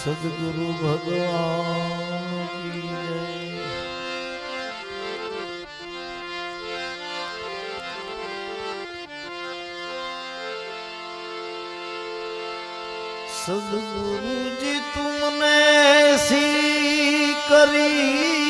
सदगुरु भगवान की जय। सदगुरु जी तुमने सी करी।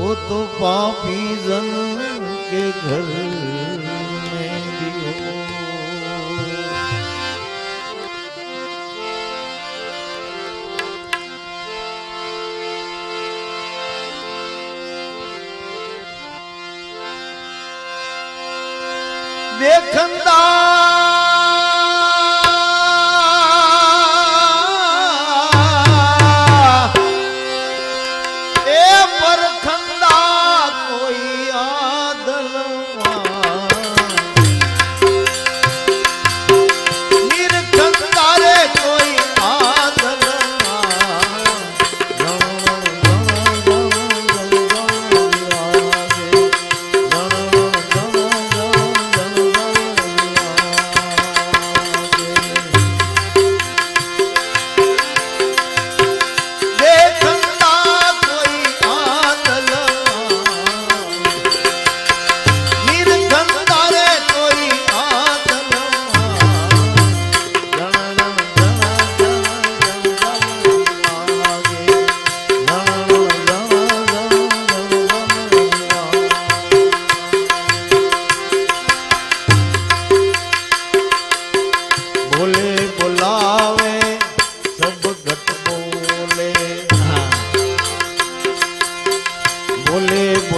वो तो पापी जन के घर में भी देखंदा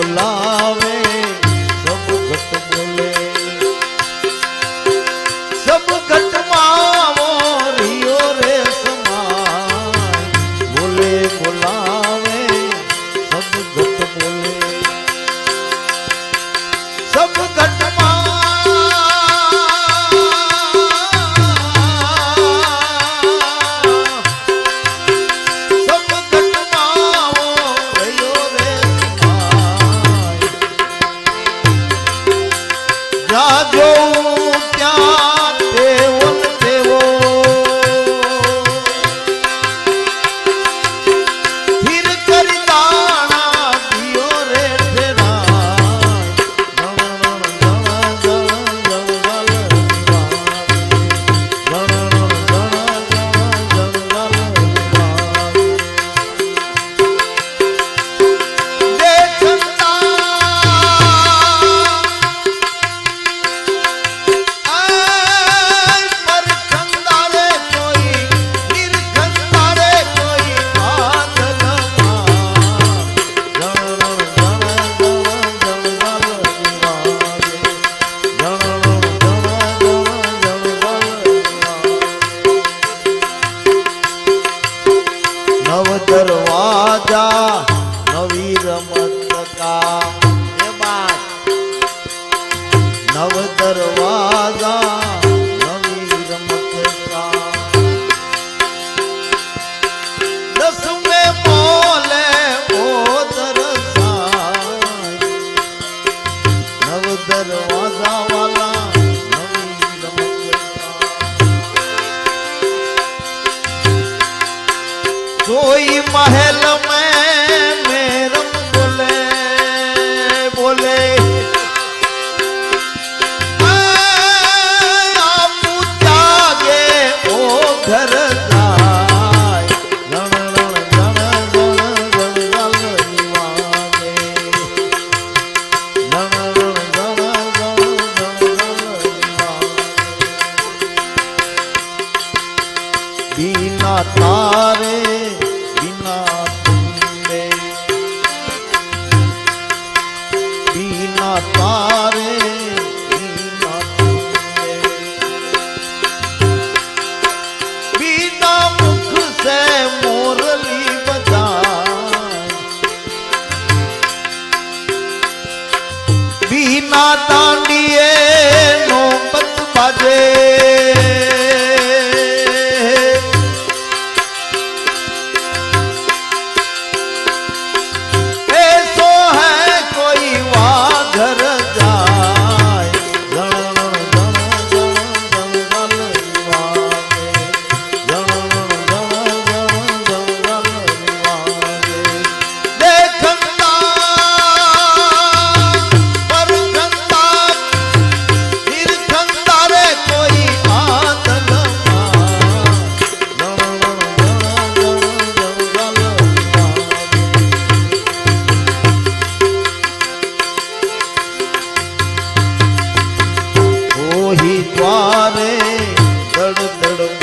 মোলা નવ દરવાજા નવી રમત કામ धर દ્વારે દડ દડ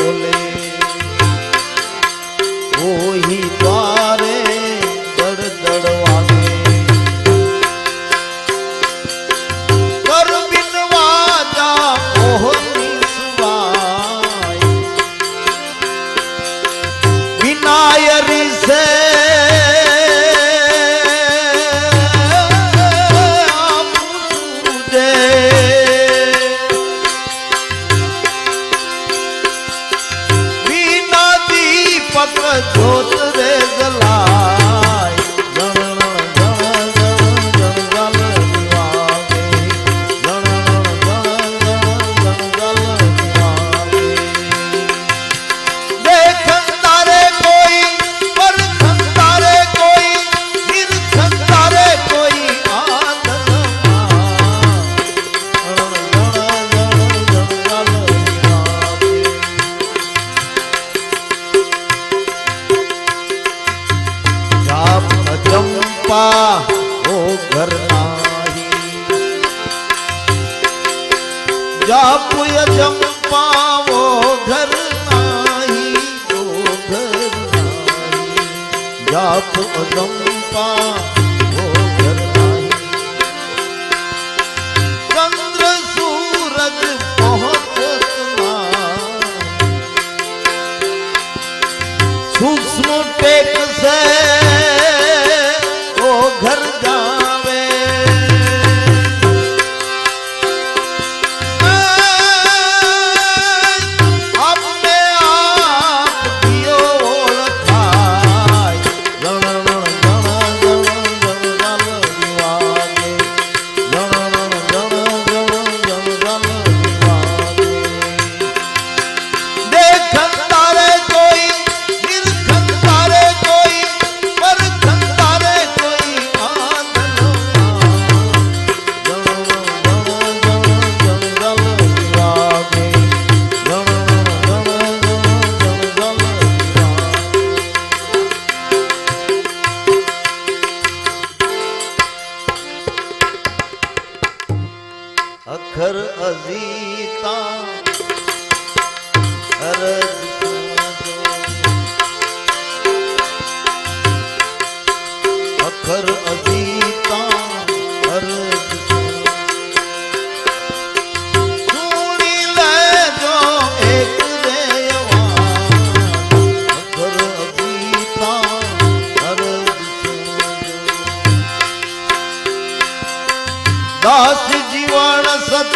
દાસ જીવન સત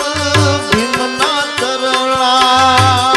ભીમના ચરણા.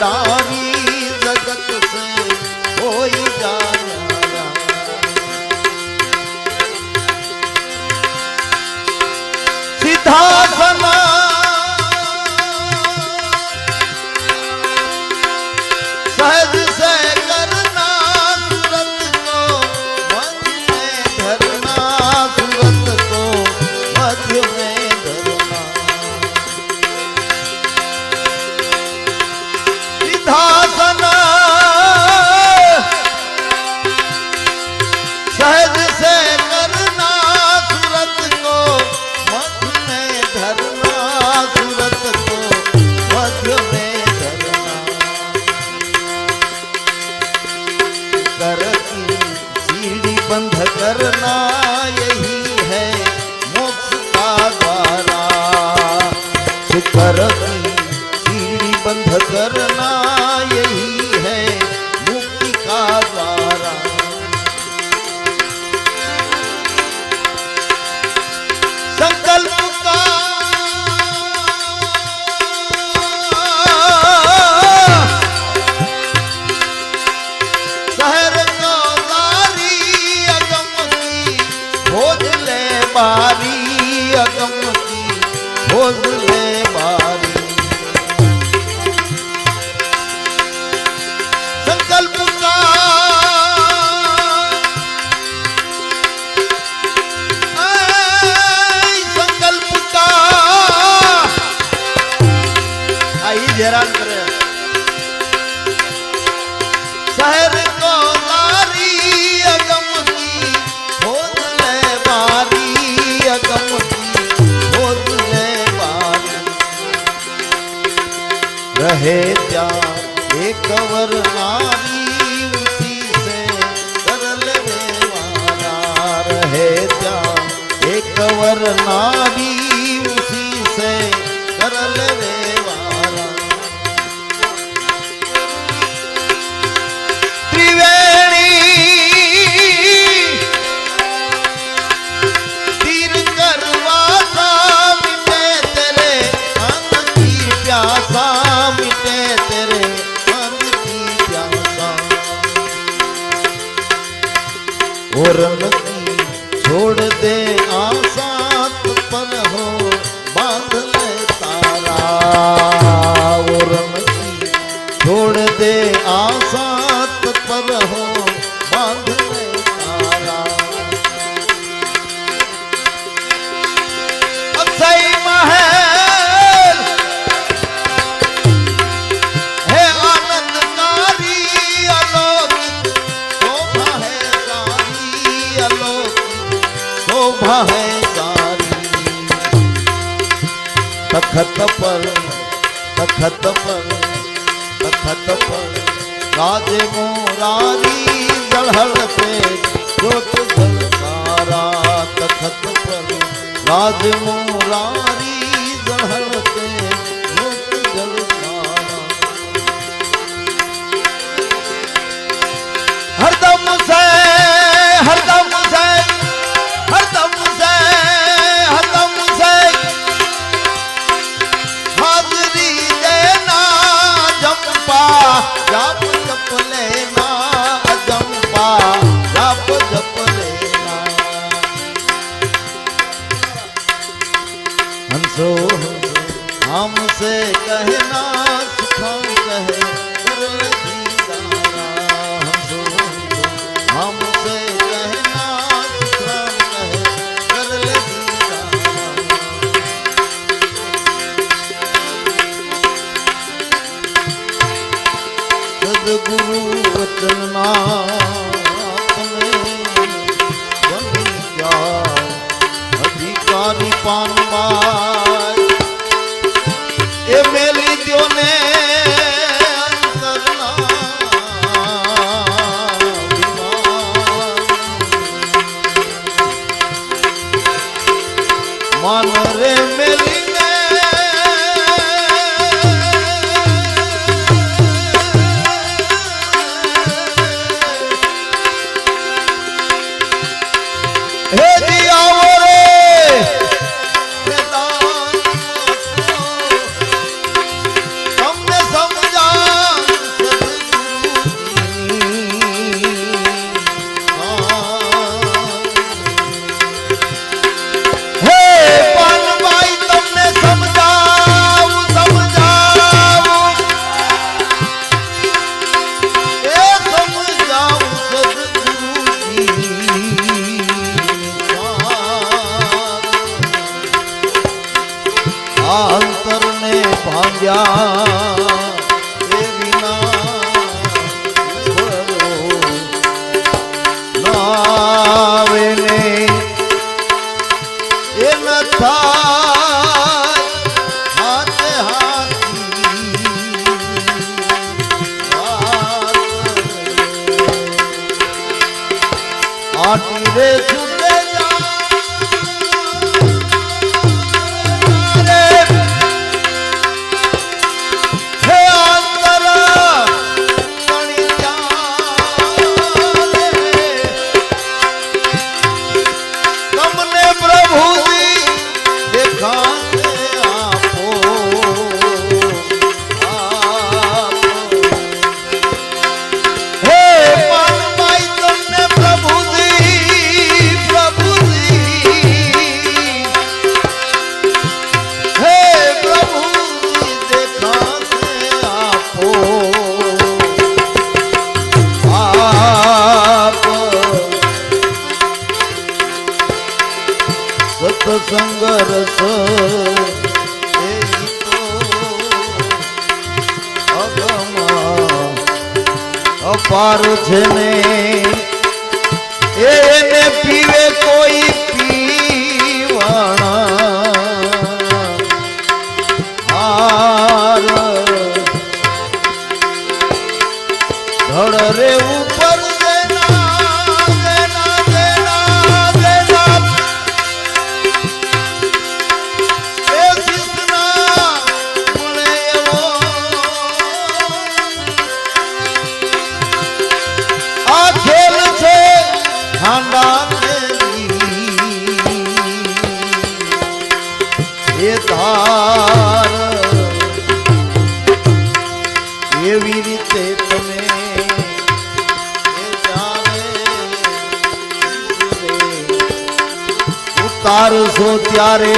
दारी जगत से सिद्धासन পাগল রে તખત પર તખત પર તખત પર રાજે મોરારી જળહળ પે જોત જલકારા તખત પર રાજ મોરારી જળહળ પે જોત જલકારા હરદમ સે અધિકારી આટી રે અગમા અપાર છે ને যারে